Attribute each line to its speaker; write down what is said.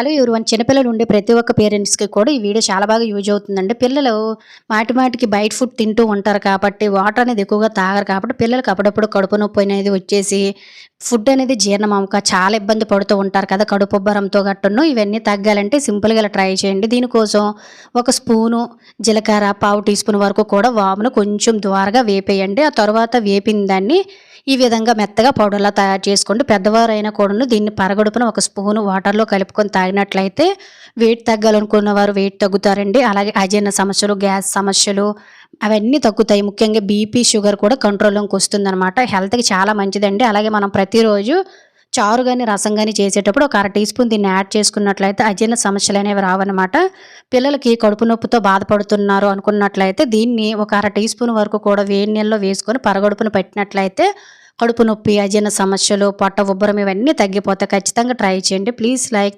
Speaker 1: Hello everyone చిన్నపిల్లలు ఉండే ప్రతి ఒక్క పేరెంట్స్‌కి కూడా ఈ వీడియో చాలా బాగా యూజ్ అవుతుందండి. పిల్లలు మాటి మాటికి బయట ఫుడ్ తింటూ ఉంటారు కాబట్టి, వాటర్ అనేది ఎక్కువగా తాగరు కాబట్టి, పిల్లలకి అప్పుడప్పుడు కడుపు నొప్పి అనేది వచ్చేసి, ఫుడ్ అనేది జీర్ణం అవ్వక చాలా ఇబ్బంది పడుతూ ఉంటారు కదా! కడుపుబ్బరంతో గట్టును. ఇవన్నీ తగ్గాలంటే సింపుల్‌గా ట్రై చేయండి. దీనికోసం ఒక స్పూను జీలకర్ర, పావు టీ స్పూన్ వరకు కూడా వామును కొంచెం ద్వారగా వేపేయండి. ఆ తర్వాత వేపిన దాన్ని ఈ విధంగా మెత్తగా పౌడర్‌లా తయారు చేసుకోండి. పెద్దవారైనా కూడాను దీన్ని పరగడుపున ఒక స్పూను వాటర్‌లో కలుపుకొని తాగినట్లయితే వెయిట్ తగ్గాలనుకున్న వారు వెయిట్ తగ్గుతారండి. అలాగే అజీర్ణ సమస్యలు, గ్యాస్ సమస్యలు అవన్నీ తగ్గుతాయి. ముఖ్యంగా బీపీ, షుగర్ కూడా కంట్రోల్‌లోకి వస్తుందనమాట. హెల్త్‌కి చాలా మంచిదండి. అలాగే మనం ప్రతిరోజు చారు కానీ రసం కానీ చేసేటప్పుడు ఒక అర టీ స్పూన్ దీన్ని యాడ్ చేసుకున్నట్లయితే అజీర్ణ సమస్యలు అనేవి రావనమాట. పిల్లలకి కడుపు నొప్పితో బాధపడుతున్నారు అనుకున్నట్లయితే దీన్ని ఒక అర టీ స్పూన్ వరకు కూడా వేడి నీళ్ళలో వేసుకొని పరగడుపున పెట్టినట్లయితే కడుపు నొప్పి, అజీర్ణ సమస్యలు, పొట్ట ఉబ్బరం ఇవన్నీ తగ్గిపోతాయి. ఖచ్చితంగా ట్రై చేయండి. Please like